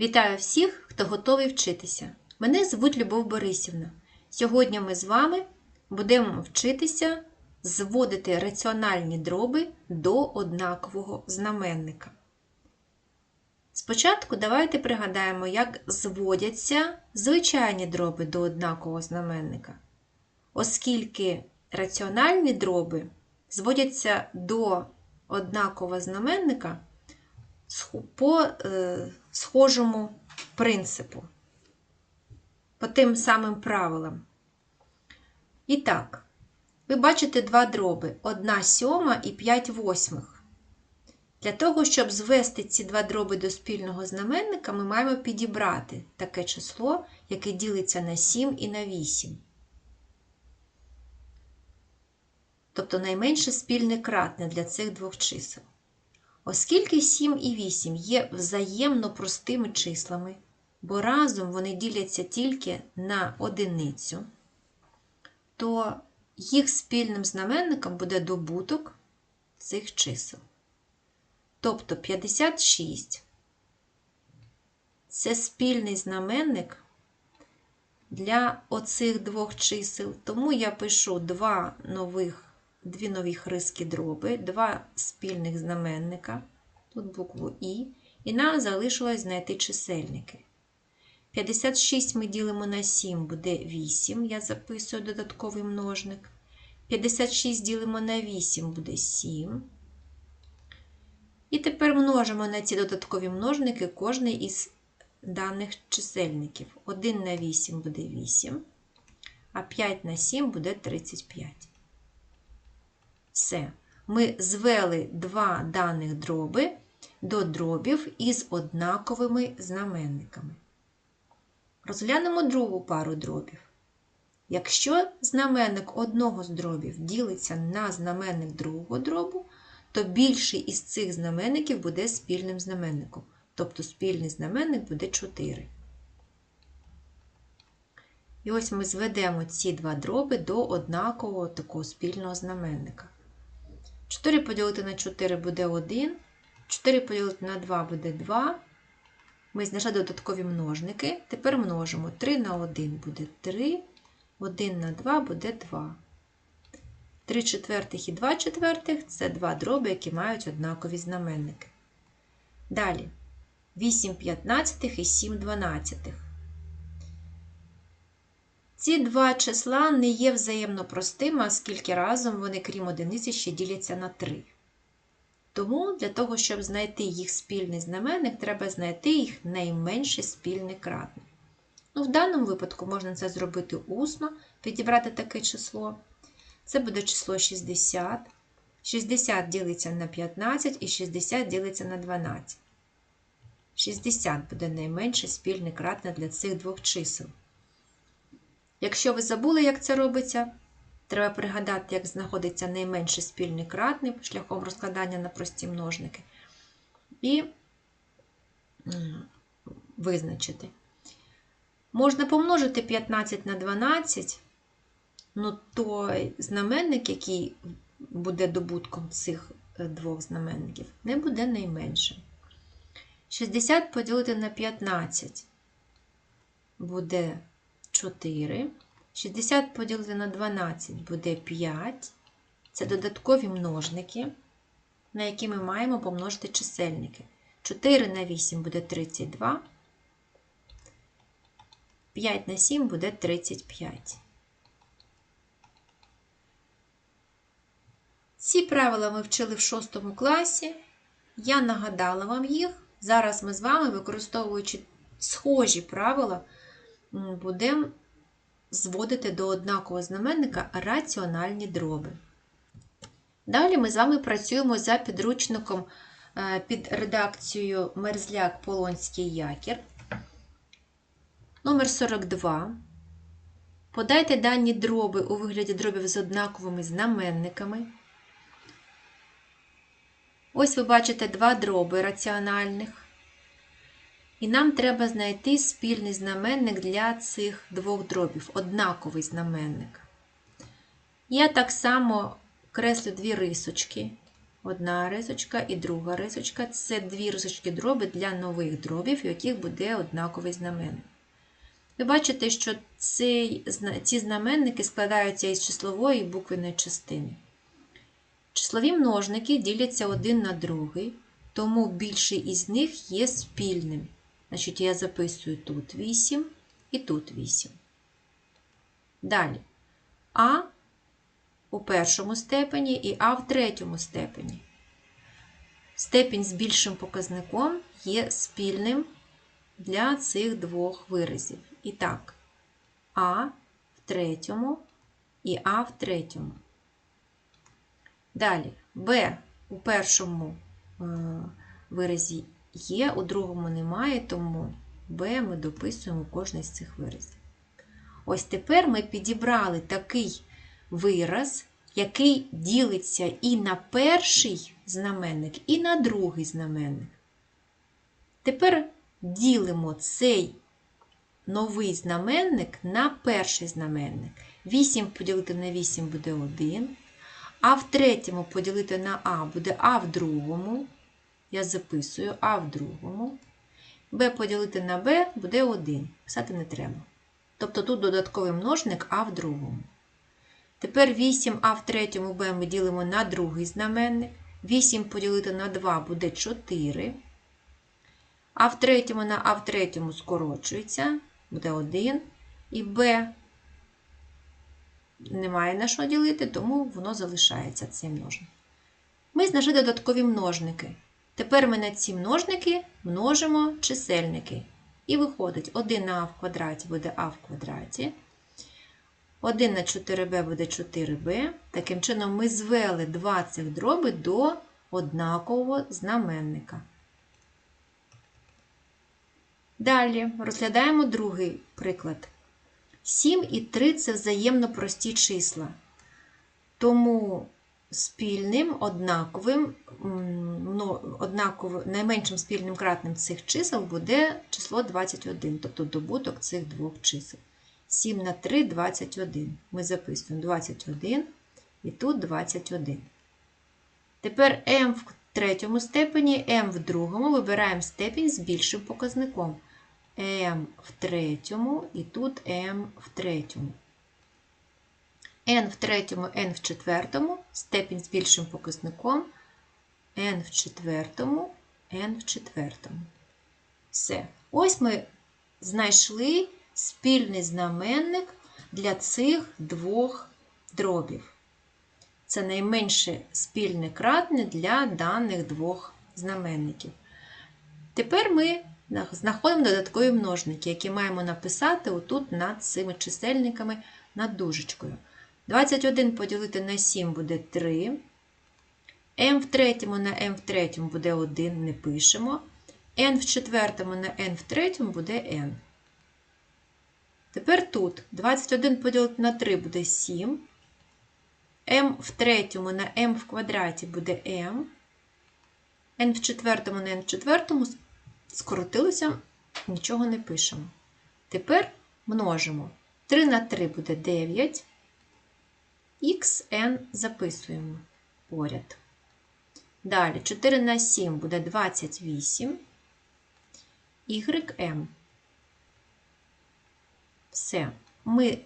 Вітаю всіх, хто готовий вчитися. Мене звуть Любов Борисівна. Сьогодні ми з вами будемо вчитися зводити раціональні дроби до однакового знаменника. Спочатку давайте пригадаємо, як зводяться звичайні дроби до однакового знаменника. Оскільки раціональні дроби зводяться до однакового знаменника по е, схожому принципу, по тим самим правилам. І так, ви бачите два дроби 1 сьома і 5 восьмих. Для того, щоб звести ці два дроби до спільного знаменника, ми маємо підібрати таке число, яке ділиться на 7 і на 8. Тобто найменше спільне кратне для цих двох чисел. Оскільки 7 і 8 є взаємно простими числами, бо разом вони діляться тільки на одиницю, то їх спільним знаменником буде добуток цих чисел. Тобто 56 це спільний знаменник для оцих двох чисел. Тому я пишу два нових, дві нові хриски дроби, два спільних знаменника, тут букву І, і нам залишилось знайти чисельники. 56 ми ділимо на 7, буде 8, я записую додатковий множник. 56 ділимо на 8, буде 7. І тепер множимо на ці додаткові множники кожний із даних чисельників. 1 на 8 буде 8, а 5 на 7 буде 35. Все. Ми звели два даних дроби до дробів із однаковими знаменниками. Розглянемо другу пару дробів. Якщо знаменник одного з дробів ділиться на знаменник другого дробу, то більший із цих знаменників буде спільним знаменником. Тобто спільний знаменник буде 4. І ось ми зведемо ці два дроби до однакового такого спільного знаменника. 4 поділити на 4 буде 1, 4 поділити на 2 буде 2. Ми знайшли додаткові множники. Тепер множимо 3 на 1 буде 3, 1 на 2 буде 2. 3 четвертих і 2 четвертих це два дроби, які мають однакові знаменники. Далі 8 п'ятнадцятих і 7 дванадцятих. Ці два числа не є взаємно простими, оскільки разом вони, крім одиниці, ще діляться на 3. Тому для того, щоб знайти їх спільний знаменник, треба знайти їх найменший спільний кратний. Ну, в даному випадку можна це зробити усно, підібрати таке число. Це буде число 60. 60 ділиться на 15 і 60 ділиться на 12. 60 буде найменше спільне кратне для цих двох чисел. Якщо ви забули, як це робиться, треба пригадати, як знаходиться найменше спільний кратний шляхом розкладання на прості множники. І визначити. Можна помножити 15 на 12. Ну, той знаменник, який буде добутком цих двох знаменників, не буде найменшим. 60 поділити на 15 буде 4. 60 поділити на 12 буде 5. Це додаткові множники, на які ми маємо помножити чисельники. 4 на 8 буде 32. 5 на 7 буде 35. Ці правила ми вчили в 6 класі. Я нагадала вам їх. Зараз ми з вами, використовуючи схожі правила, будемо зводити до однакового знаменника раціональні дроби. Далі ми з вами працюємо за підручником під редакцією Мерзляк Полонський якір. Номер 42. Подайте дані дроби у вигляді дробів з однаковими знаменниками. Ось ви бачите два дроби раціональних. І нам треба знайти спільний знаменник для цих двох дробів, однаковий знаменник. Я так само креслю дві рисочки одна рисочка і друга рисочка. Це дві рисочки дроби для нових дробів, у яких буде однаковий знаменник. Ви бачите, що цей, ці знаменники складаються із числової і буквеної частини. Числові множники діляться один на другий, тому більший із них є спільним. Значить, я записую тут 8 і тут 8. Далі А у першому степені і А в третьому степені. Степінь з більшим показником є спільним для цих двох виразів. І так, А в третьому і А в третьому. Далі Б у першому е, виразі є, у другому немає, тому Б ми дописуємо кожний з цих виразів. Ось тепер ми підібрали такий вираз, який ділиться і на перший знаменник, і на другий знаменник. Тепер ділимо цей новий знаменник на перший знаменник. 8 поділити на 8 буде 1. А в третьому поділити на А буде А в другому. Я записую А в другому. Б поділити на Б буде 1. Писати не треба. Тобто тут додатковий множник А в другому. Тепер 8а в третьому Б ми ділимо на другий знаменник. 8 поділити на 2 буде 4. А в третьому на А в третьому скорочується, буде 1. І Б немає на що ділити, тому воно залишається цей множник. Ми знайшли додаткові множники. Тепер ми на ці множники множимо чисельники. І виходить, 1а в квадраті буде а в квадраті. 1 на 4b буде 4b. Таким чином, ми звели два цих дроби до однакового знаменника. Далі розглядаємо другий приклад. 7 і 3 це взаємно прості числа. Тому спільним, однаковим, однаковим, найменшим спільним кратним цих чисел буде число 21, тобто добуток цих двох чисел. 7 на 3 21. Ми записуємо 21 і тут 21. Тепер m в третьому степені, m в другому вибираємо степінь з більшим показником. m в третьому і тут m в третьому. N в третьому, n в четвертому, степінь з більшим показником, n в четвертому, n в четвертому. Все. Ось ми знайшли спільний знаменник для цих двох дробів. Це найменше спільне кратне для даних двох знаменників. Тепер ми знаходимо додаткові множники, які маємо написати отут над цими чисельниками над дужечкою. 21 поділити на 7 буде 3. m в третьому на m в третьому буде 1, не пишемо. n в четвертому на n в третьому буде n. Тепер тут 21 поділити на 3 буде 7. m в третьому на m в квадраті буде m. n в четвертому на n в четвертому скоротилося, нічого не пишемо. Тепер множимо. 3 на 3 буде 9. Xn записуємо поряд. Далі 4 на 7 буде 28. ym. Все. Ми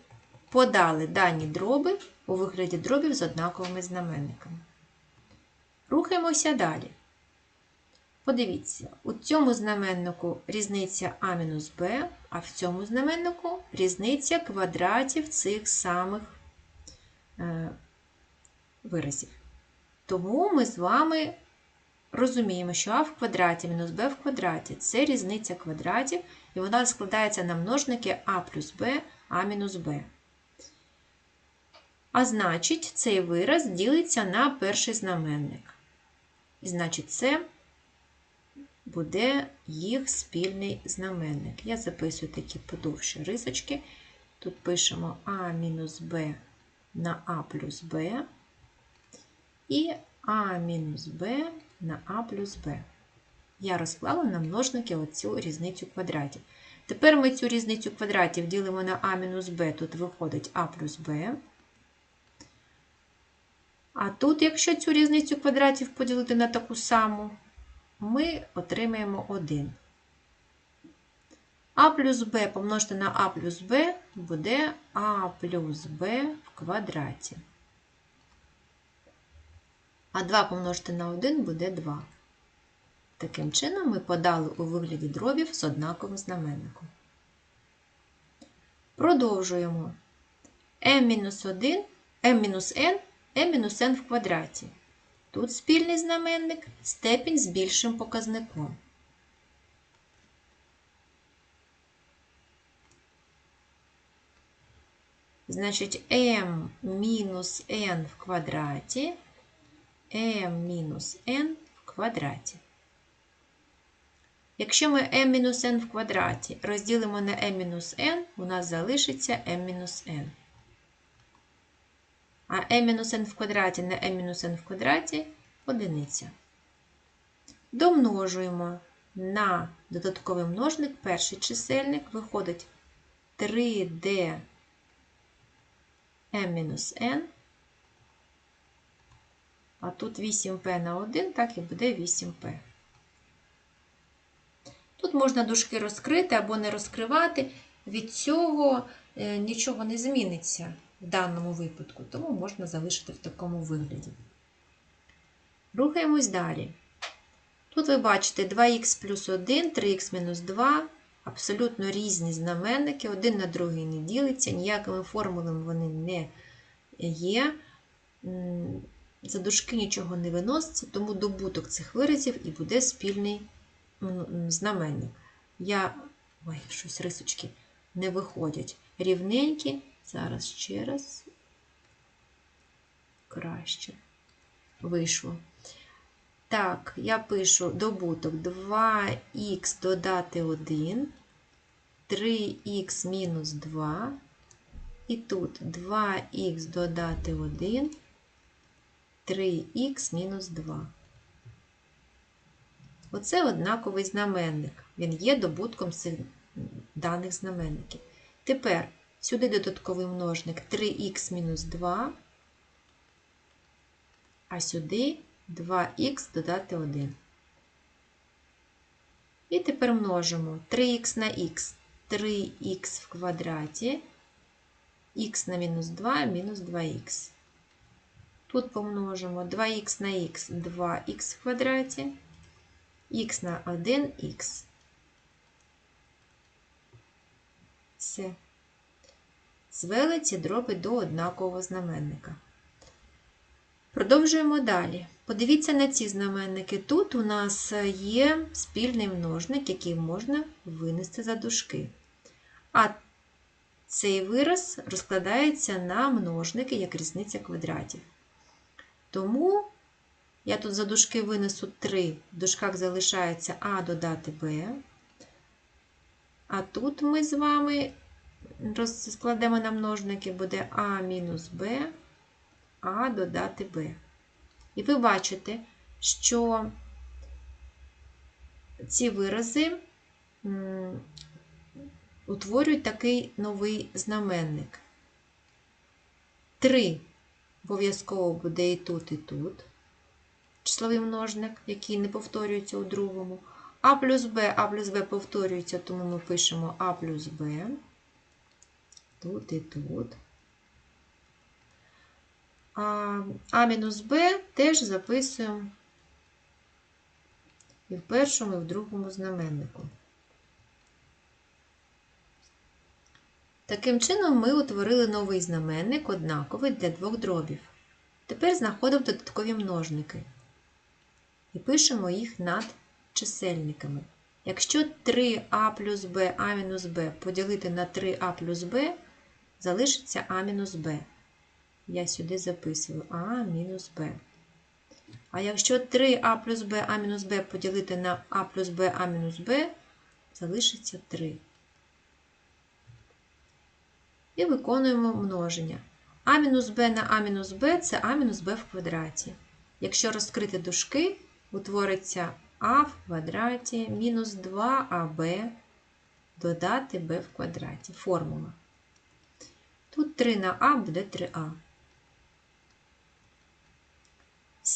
подали дані дроби у вигляді дробів з однаковими знаменниками. Рухаємося далі. Подивіться, у цьому знаменнику різниця А-Б, а в цьому знаменнику різниця квадратів цих самих виразів. Тому ми з вами розуміємо, що А в квадраті мінус Б в квадраті це різниця квадратів, і вона складається на множники А плюс Б, А мінус Б. А значить, цей вираз ділиться на перший знаменник. І значить, це буде їх спільний знаменник. Я записую такі подовші рисочки. Тут пишемо А мінус Б на А плюс Б і А мінус Б на А плюс Б. Я розклала на множники оцю різницю квадратів. Тепер ми цю різницю квадратів ділимо на А мінус Б, тут виходить А плюс Б. А тут, якщо цю різницю квадратів поділити на таку саму, ми отримаємо 1. А плюс b помножити на а плюс b буде а плюс b в квадраті. А 2 помножити на 1 буде 2. Таким чином ми подали у вигляді дробів з однаковим знаменником. Продовжуємо m-1, m-n, m-n в квадраті. Тут спільний знаменник степінь з більшим показником. Значить, m мінус n в квадраті, m мінус n в квадраті. Якщо ми m-n в квадраті розділимо на m-n, у нас залишиться m-n. А m-n в квадраті на m-n в квадраті одиниця. Домножуємо на додатковий множник перший чисельник, виходить 3d m-n, а тут 8p на 1, так і буде 8p. Тут можна дужки розкрити або не розкривати, від цього е, нічого не зміниться в даному випадку, тому можна залишити в такому вигляді. Рухаємось далі. Тут ви бачите 2х плюс 1, 3х мінус 2, абсолютно різні знаменники, один на другий не ділиться, ніякими формулами вони не є. За дужки нічого не виноситься, тому добуток цих виразів і буде спільний знаменник. Я, ой, щось рисочки не виходять. Рівненькі. Зараз ще раз краще вийшло. Так, я пишу добуток 2х додати 1, 3х мінус 2. І тут 2х додати 1, 3х мінус 2. Оце однаковий знаменник. Він є добутком даних знаменників. Тепер сюди додатковий множник 3х мінус 2, а сюди 2х додати 1. І тепер множимо 3х на х, 3х в квадраті, х на мінус 2 мінус 2х. Тут помножимо 2х на х, 2х в квадраті х на 1х. Все. Звели ці дроби до однакового знаменника. Продовжуємо далі. Подивіться на ці знаменники. Тут у нас є спільний множник, який можна винести за дужки. А цей вираз розкладається на множники як різниця квадратів. Тому я тут за дужки винесу 3, в дужках залишається А додати Б. А тут ми з вами розкладемо на множники, буде А мінус Б, А додати Б. І ви бачите, що ці вирази утворюють такий новий знаменник. 3 обов'язково буде і тут, і тут числовий множник, який не повторюється у другому. А плюс Б, А плюс Б повторюється, тому ми пишемо А плюс Б. Тут і тут. А, мінус Б теж записуємо і в першому, і в другому знаменнику. Таким чином, ми утворили новий знаменник, однаковий для двох дробів. Тепер знаходимо додаткові множники і пишемо їх над чисельниками. Якщо 3а плюс b, а мінус b поділити на 3а плюс b, залишиться а мінус b. Я сюди записую а мінус b. А якщо 3а плюс b, а мінус b поділити на а плюс b, а мінус b, залишиться 3. І виконуємо множення. А мінус b на а мінус b це а мінус b в квадраті. Якщо розкрити дужки, утвориться а в квадраті мінус 2аб додати b в квадраті. Формула. Тут 3 на а буде 3а.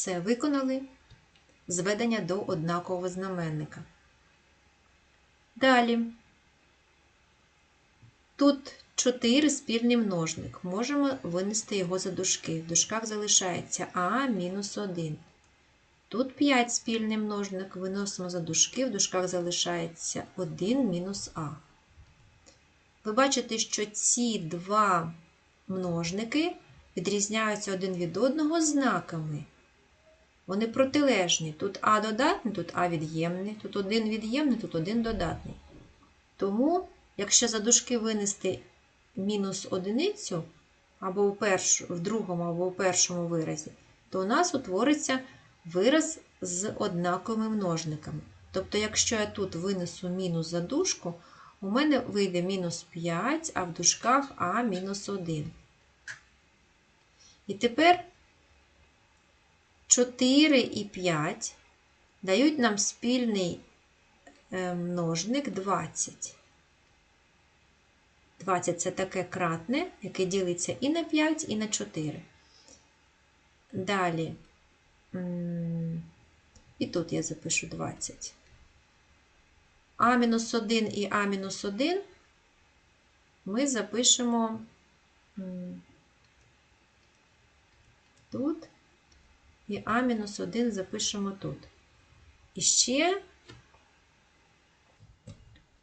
Все, виконали зведення до однакового знаменника. Далі. Тут 4 спільний множник. Можемо винести його за дужки. В дужках залишається а мінус 1. Тут 5 спільний множник. Виносимо за дужки, в дужках залишається 1 мінус а. Ви бачите, що ці два множники відрізняються один від одного знаками. Вони протилежні. Тут А додатний, тут А від'ємний, тут один від'ємний, тут один додатний. Тому, якщо за дужки винести мінус одиницю, або в, перш, в другому, або в першому виразі, то у нас утвориться вираз з однаковими множниками. Тобто, якщо я тут винесу мінус за дужку, у мене вийде мінус 5, а в дужках А мінус 1. І тепер 4 і 5 дають нам спільний е, множник 20. 20 це таке кратне, яке ділиться і на 5, і на 4. Далі. І тут я запишу 20. А-1 і А-1 ми запишемо тут. І А-1 запишемо тут. І ще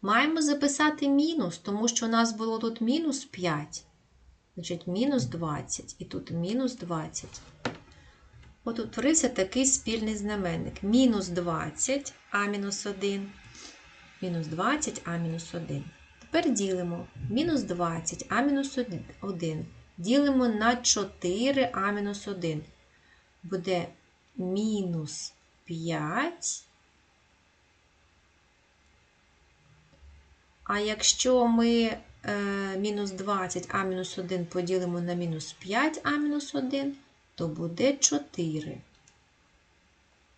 маємо записати мінус, тому що у нас було тут мінус 5. Значить, мінус 20. І тут мінус 20. От утворився такий спільний знаменник. Мінус 20 А-1. Мінус 20 А-1. Тепер ділимо. Мінус 20 А-1. Ділимо на 4 А-1 буде мінус 5. А якщо ми е, мінус 20 а мінус 1 поділимо на мінус 5 а мінус 1, то буде 4.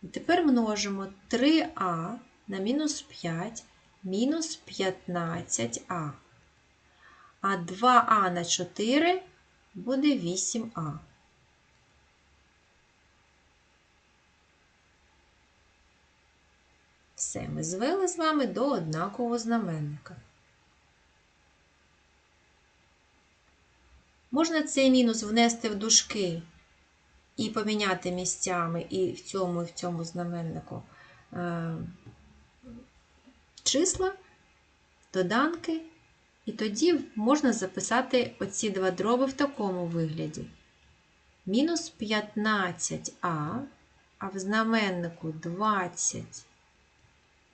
І тепер множимо 3а на мінус 5 мінус 15а. А 2а на 4 буде 8а. Все, ми звели з вами до однакового знаменника. Можна цей мінус внести в дужки і поміняти місцями і в цьому, і в цьому знаменнику е, числа, доданки, і тоді можна записати оці два дроби в такому вигляді. Мінус 15а, а в знаменнику 20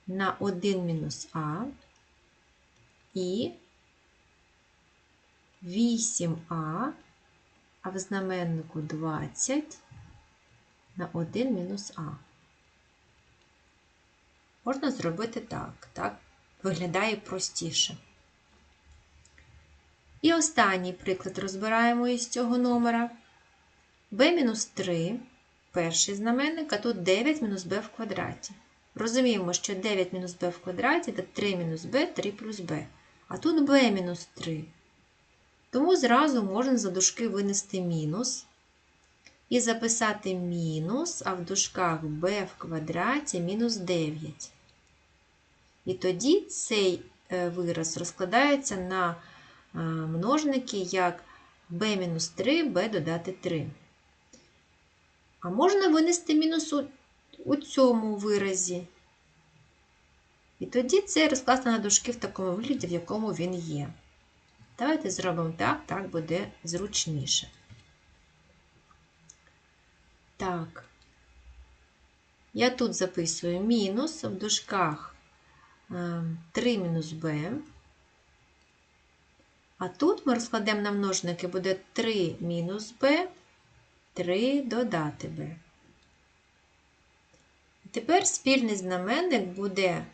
на 1 мінус а і 8а, а в знаменнику 20 на 1 мінус а. Можна зробити так, так виглядає простіше. І останній приклад розбираємо із цього номера. b-3, перший знаменник, а тут 9 мінус b в квадраті. Розуміємо, що 9 мінус b в квадраті це 3 мінус b, 3 плюс b. А тут b мінус 3. Тому зразу можна за дужки винести мінус і записати мінус, а в дужках b в квадраті мінус 9. І тоді цей е, вираз розкладається на е, множники як b-3, b додати 3. А можна винести мінус у, цьому виразі. І тоді це розкласти на дужки в такому вигляді, в якому він є. Давайте зробимо так, так буде зручніше. Так, я тут записую мінус в дужках 3 мінус b. А тут ми розкладемо на множники, буде 3 мінус b, 3 додати b. Тепер спільний знаменник буде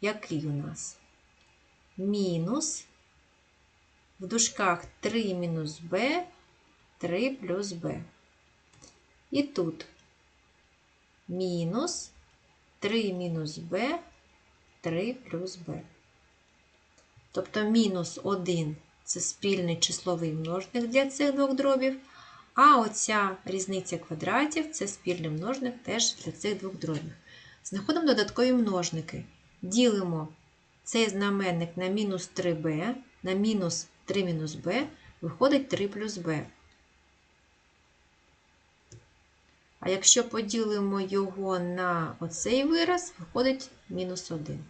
який у нас? Мінус в дужках 3 мінус b, 3 плюс b. І тут мінус 3 мінус b, 3 плюс b. Тобто мінус 1 це спільний числовий множник для цих двох дробів, А оця різниця квадратів це спільний множник теж для цих двох дробів. Знаходимо додаткові множники. Ділимо цей знаменник на мінус 3b, на мінус 3 мінус b, виходить 3 плюс b. А якщо поділимо його на оцей вираз, виходить мінус 1.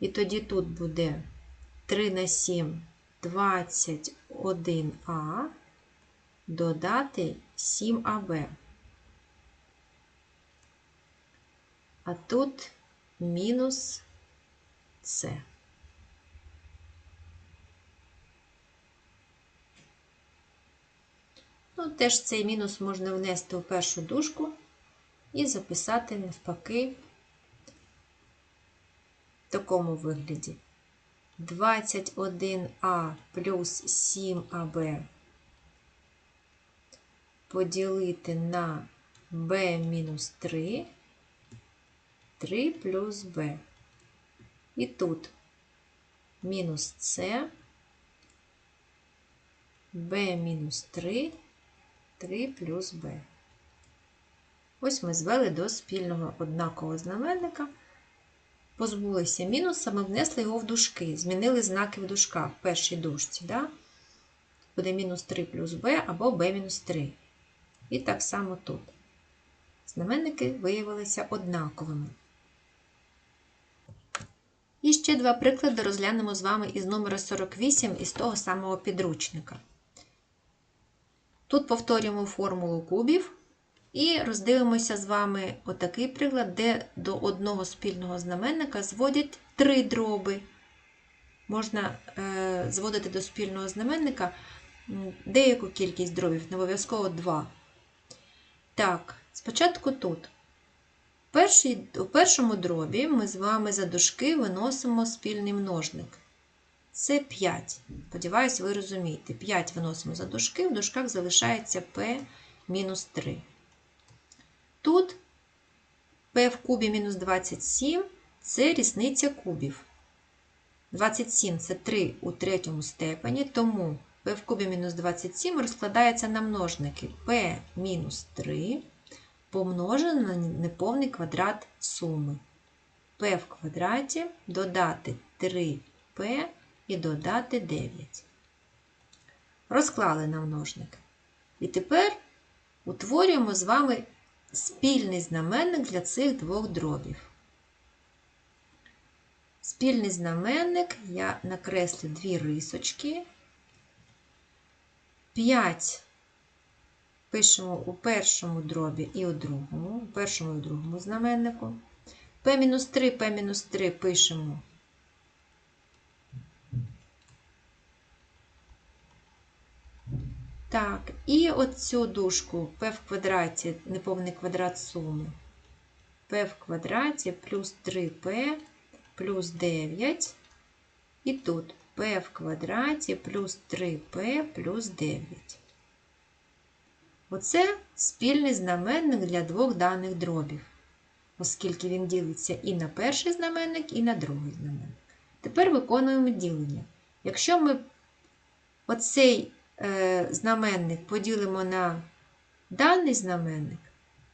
І тоді тут буде 3 на 7 21а додати 7аб. А тут мінус С. Ну, теж цей мінус можна внести у першу дужку і записати навпаки в такому вигляді. 21а плюс 7аб поділити на b мінус 3, 3 плюс b. І тут мінус С, b мінус 3, 3 плюс b. Ось ми звели до спільного однакового знаменника. Позбулися мінуса, ми внесли його в дужки, змінили знаки в дужках в першій дужці. Да? Буде мінус 3 плюс b або b мінус 3. І так само тут. Знаменники виявилися однаковими. І ще два приклади розглянемо з вами із номера 48 із того самого підручника. Тут повторюємо формулу кубів і роздивимося з вами отакий приклад, де до одного спільного знаменника зводять три дроби. Можна е, зводити до спільного знаменника деяку кількість дробів, не обов'язково два. Так, спочатку тут. Перший, у першому дробі ми з вами за дужки виносимо спільний множник. Це 5. Сподіваюсь, ви розумієте. 5 виносимо за дужки, в дужках залишається p мінус 3. Тут p в кубі мінус 27 це різниця кубів. 27 це 3 у третьому степені, тому p в кубі мінус 27 розкладається на множники p мінус 3 помножено на неповний квадрат суми. p в квадраті додати 3p і додати 9. Розклали на множники. І тепер утворюємо з вами спільний знаменник для цих двох дробів. Спільний знаменник я накреслю дві рисочки. 5 пишемо у першому дробі і у другому, у першому і у другому знаменнику. P-3, P-3 пишемо. Так, і оцю дужку p в квадраті, неповний квадрат суми. p в квадраті плюс 3p плюс 9. І тут p в квадраті плюс 3p плюс 9. Оце спільний знаменник для двох даних дробів, оскільки він ділиться і на перший знаменник, і на другий знаменник. Тепер виконуємо ділення. Якщо ми оцей е, знаменник поділимо на даний знаменник,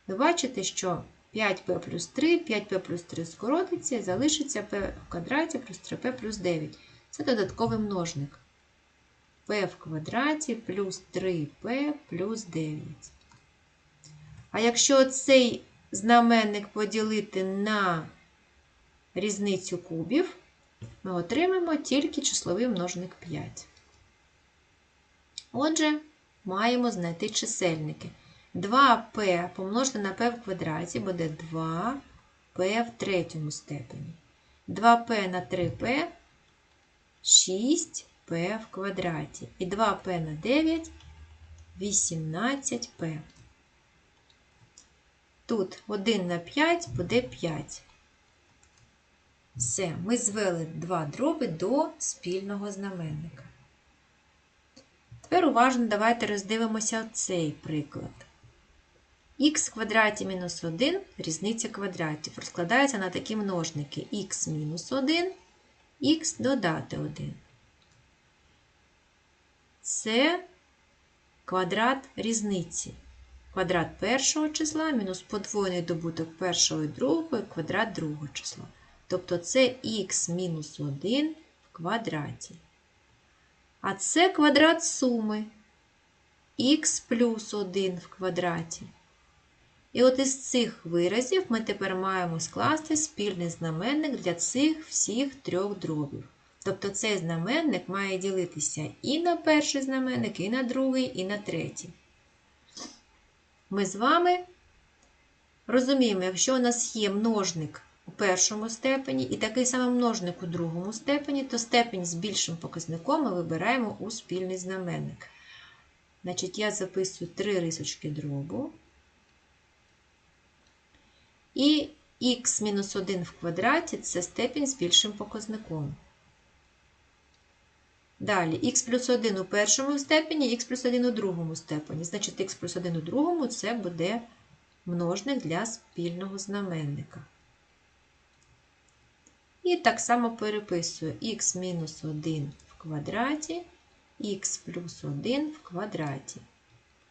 ви бачите, що 5p плюс 3, 5p плюс 3 скоротиться і залишиться p в квадраті плюс 3p плюс 9. Це додатковий множник p в квадраті плюс 3p плюс 9. А якщо цей знаменник поділити на різницю кубів, ми отримаємо тільки числовий множник 5. Отже, маємо знайти чисельники. 2p помножити на p в квадраті буде 2p в третьому степені. 2p на 3p 6 p в квадраті. І 2p на 9 18p. Тут 1 на 5 буде 5. Все, ми звели два дроби до спільного знаменника. Тепер уважно давайте роздивимося цей приклад. х квадраті мінус 1 різниця квадратів. Розкладається на такі множники х мінус 1, х додати 1 це квадрат різниці. Квадрат першого числа мінус подвоєний добуток першого і другого, квадрат другого числа. Тобто це х мінус 1 в квадраті. А це квадрат суми х плюс 1 в квадраті. І от із цих виразів ми тепер маємо скласти спільний знаменник для цих всіх трьох дробів. Тобто цей знаменник має ділитися і на перший знаменник, і на другий, і на третій. Ми з вами розуміємо, якщо у нас є множник у першому степені і такий самий множник у другому степені, то степень з більшим показником ми вибираємо у спільний знаменник. Значить, я записую три рисочки дробу. І х-1 в квадраті це степінь з більшим показником. Далі х плюс 1 у першому степені, х плюс 1 у другому степені. Значить, х плюс 1 у другому це буде множник для спільного знаменника. І так само переписую х мінус 1 в квадраті, х плюс 1 в квадраті,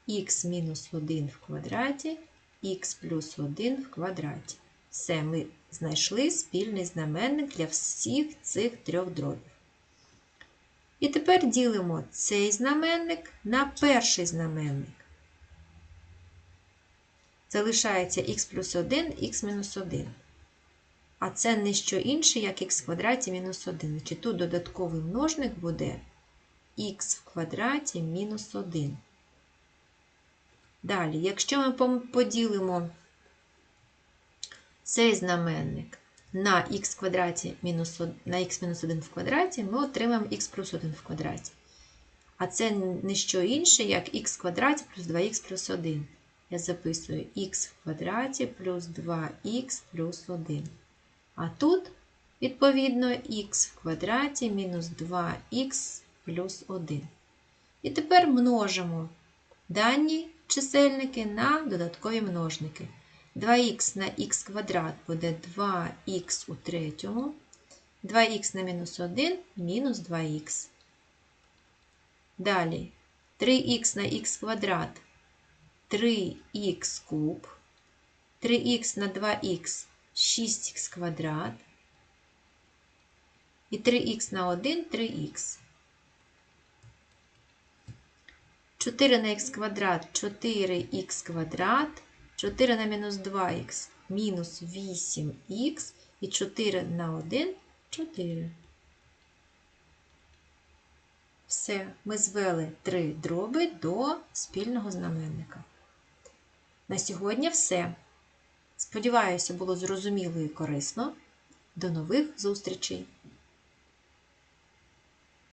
х мінус 1 в квадраті, х плюс 1 в квадраті. Все, ми знайшли спільний знаменник для всіх цих трьох дробів. І тепер ділимо цей знаменник на перший знаменник. Залишається х плюс 1, х мінус 1. А це не що інше, як х в квадраті мінус 1. Значить, тут додатковий множник буде х в квадраті мінус 1. Далі, якщо ми поділимо цей знаменник на х квадраті мінус на х мінус 1 в квадраті, ми отримаємо х плюс 1 в квадраті. А це не що інше, як х квадраті плюс 2х плюс 1. Я записую х в квадраті плюс 2х плюс 1. А тут, відповідно, х в квадраті мінус 2х плюс 1. І тепер множимо дані чисельники на додаткові множники. 2х на х квадрат буде 2х у третьому. 2х на мінус 1 мінус 2х. Далі 3х на х квадрат 3х куб. 3х на 2х 6х квадрат. І 3х на 1 3х. 4 на х квадрат 4х квадрат. 4 на мінус 2х мінус 8х і 4 на 1 4. Все, ми звели три дроби до спільного знаменника. На сьогодні все. Сподіваюся, було зрозуміло і корисно. До нових зустрічей!